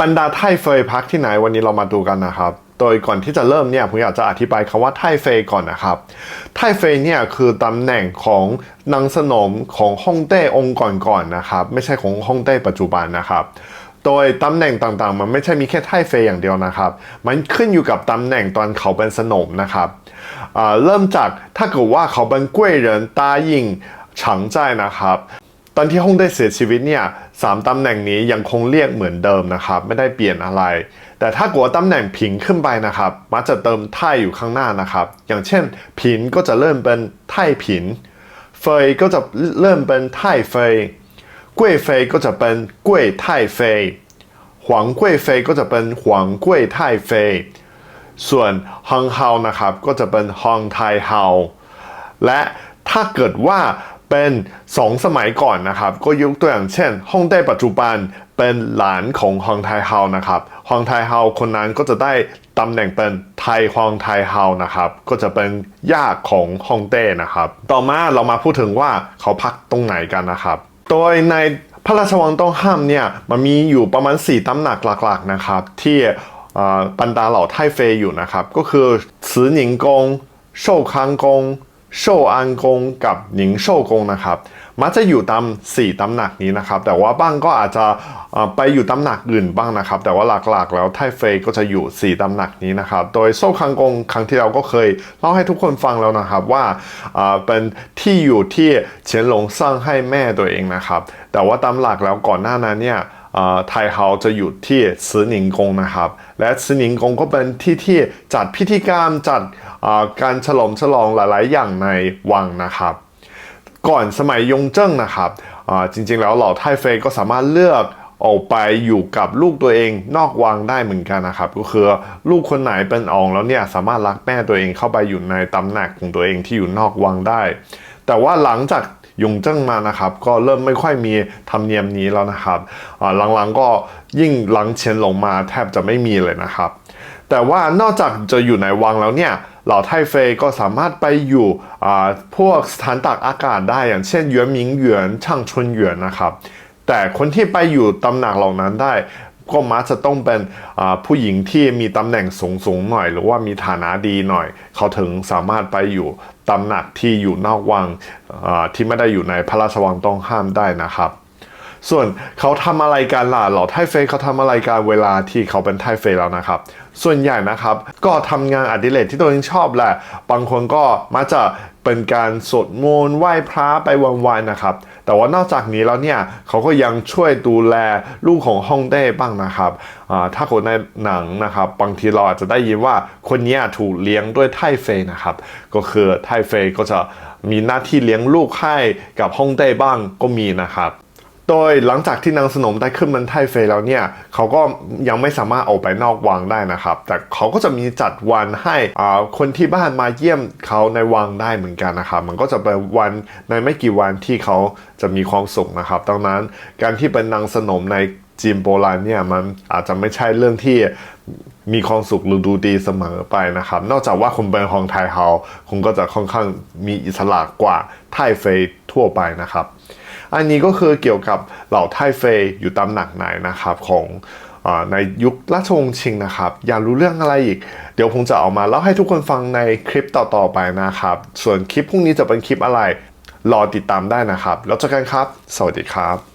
บรรดาไทเฟยพักที่ไหนวันนี้เรามาดูกันนะครับ โดยก่อนที่จะเริ่มเนี่ยผมอยากจะอธิบายคำว่าไทเฟยก่อนนะครับ ไทเฟยเนี่ยคือตำแหน่งของนางสนมของฮ่องเต้องค์ก่อนๆนะครับ ไม่ใช่ของฮ่องเต้ปัจจุบันนะครับโดยตำแหน่งต่างๆ มันไม่ใช่มีแค่ไทเฟยอย่างเดียวนะครับ มันขึ้นอยู่กับตำแหน่งตอนเขาเป็นสนมนะครับเริ่มจากถ้าเกิดว่าเขาเป็นกล้วยเหรินตายิงฉางใจนะครับ ตอนที่ฮ่องเต้เสียชีวิตเนี่ยสามตำแหน่งนี้ยังคงเรียกเหมือนเดิมนะครับ ไม่ได้เปลี่ยนอะไร แต่ถ้าเกิดว่าตำแหน่งผิงขึ้นไปนะครับ มักจะเติมไท่อยู่ข้างหน้านะครับ อย่างเช่น ผินก็จะเริ่มเป็นไท่ผิน เฟยก็จะเริ่มเป็นไท่เฟยกล้วยเฟยก็จะเป็นกล้วยไท่เฟยหวางกล้วยเฟยก็จะเป็นหวางกล้วยไท่เฟยส่วนฮังเฮานะครับก็จะเป็นฮองไทเฮาและถ้าเกิดว่า เป็น 2 สมัยก่อนนะครับ ก็ยกตัวอย่างเช่นฮ่องเต้ปัจจุบันเป็นหลานของฮองไทเฮานะครับฮองไทเฮาคนนั้นก็จะได้ตำแหน่งเป็นไทฮองไทเฮานะครับ ก็จะเป็นญาติของฮ่องเต้นะครับ ต่อมาเรามาพูดถึงว่าเขาพักตรงไหนกันนะครับ โดยในพระราชวังต้องห้ามเนี่ยมันมีอยู่ประมาณ 4ตำหนักหลักๆนะครับ ที่บรรดาเหล่าไทเฟยอยู่นะครับ ก็คือสือหนิงกงโชคังกง อันกงกับหนิงโชกงนะครับมักจะอยู่ตาม4ตำหนักนี้นะครับ แต่ว่าบ้างก็อาจจะไปอยู่ตำหนักอื่นบ้างนะครับ แต่ว่าหลักๆ แล้วไทเฟยก็จะอยู่ 4ตำหนักนี้นะครับ โดยโซคังกงครั้งที่เราก็เคยเล่าให้ทุกคนฟังแล้วนะครับว่าเป็นที่อยู่ที่เฉียนหลงสร้างให้แม่ตัวเองนะครับ แต่ว่าตามหลักแล้วก่อนหน้านั้นเนี่ยไทเฮาจะอยู่ที่ซือหนิงกงนะครับ และซือหนิงกงก็เป็นที่ที่จัดพิธีกรรมจัด การฉลองฉลองหลายๆ อย่างในวังนะครับ ก่อนสมัยยงเจิ้งนะครับจริงๆแล้วเหล่าไทเฟยก็สามารถเลือกออกไปอยู่กับลูกตัวเองนอกวังได้เหมือนกันนะครับ ก็คือลูกคนไหนเป็นอองแล้วเนี่ยสามารถรักแม่ตัวเองเข้าไปอยู่ในตำหน่งของตัวเองที่อยู่นอกวังได้ แต่ว่าหลังจากยงเจิ้งมานะครับ ก็เริ่มไม่ค่อยมีธรรมเนียมนี้แล้วนะครับหลังๆก็ยิ่งหลังเฉียนหลงมาแทบจะไม่มีเลยนะครับ แต่ว่านอกจากจะอยู่ในวังแล้วเนี่ย เหล่าไทเฟยก็สามารถไปอยู่อ่าพวกสถานตากอากาศได้อย่างเช่นยวนมิงหยวนช่างชนหยวนนะครับ แต่คนที่ไปอยู่ตำหน่งเหล่านั้นได้ก็มักจะต้องเป็นอ่าผู้หญิงที่มีตำแหน่งสูงสูงหน่อย หรือว่ามีฐานะดีหน่อย เขาถึงสามารถไปอยู่ตำหน่งที่อยู่นอกวังอ่าที่ไม่ได้อยู่ในพระราชวังต้องห้ามได้นะครับ ส่วนเขาทำอะไรกันล่ะเหล่าไทเฟยเขาทำอะไรกันเวลาที่เขาเป็นไทเฟยแล้วนะครับ ส่วนใหญ่นะครับ ก็ทำงานอดิเรกที่ตัวเองชอบแหละ บางคนก็มักจะเป็นการสวดมนต์ไหว้พระไปวันๆนะครับ แต่ว่านอกจากนี้แล้วเนี่ยเขาก็ยังช่วยดูแลลูกของฮ่องเต้บ้างนะครับ ถ้าคนในหนังนะครับ บางทีเราอาจจะได้ยินว่าคนนี้ถูกเลี้ยงด้วยไทเฟยนะครับ ก็คือไทเฟยก็จะมีหน้าที่เลี้ยงลูกให้กับฮ่องเต้บ้างก็มีนะครับ โดยหลังจากที่นางสนมได้ขึ้นมันไทเฟยแล้วเนี่ยเขาก็ยังไม่สามารถออกไปนอกวังได้นะครับ แต่เขาก็จะมีจัดวันให้อ่าคนที่บ้านมาเยี่ยมเขาในวังได้เหมือนกันนะครับ มันก็จะเป็นวันในไม่กี่วันที่เขาจะมีความสุขนะครับ ดังนั้นการที่เป็นนางสนมในจีนโบราณเนี่ยมันอาจจะไม่ใช่เรื่องที่มีความสุขหรือดูดีเสมอไปนะครับ นอกจากว่าคุณเป็นของไทเฮาคุณก็จะค่อนข้างมีอิสระกว่าไทเฟยทั่วไปนะครับ อันนี้ก็คือเกี่ยวกับเหล่าไทเฟยอยู่ตามหนักไหนนะครับของอในยุคราชวงศ์ชิงนะครับ อยากรู้เรื่องอะไรอีก เดี๋ยวผมจะเอามาเล่าให้ทุกคนฟังในคลิปต่อ ๆ ไปนะครับ ส่วนคลิปพรุ่งนี้จะเป็นคลิปอะไร รอติดตามได้นะครับ แล้วเจอกันครับ สวัสดีครับ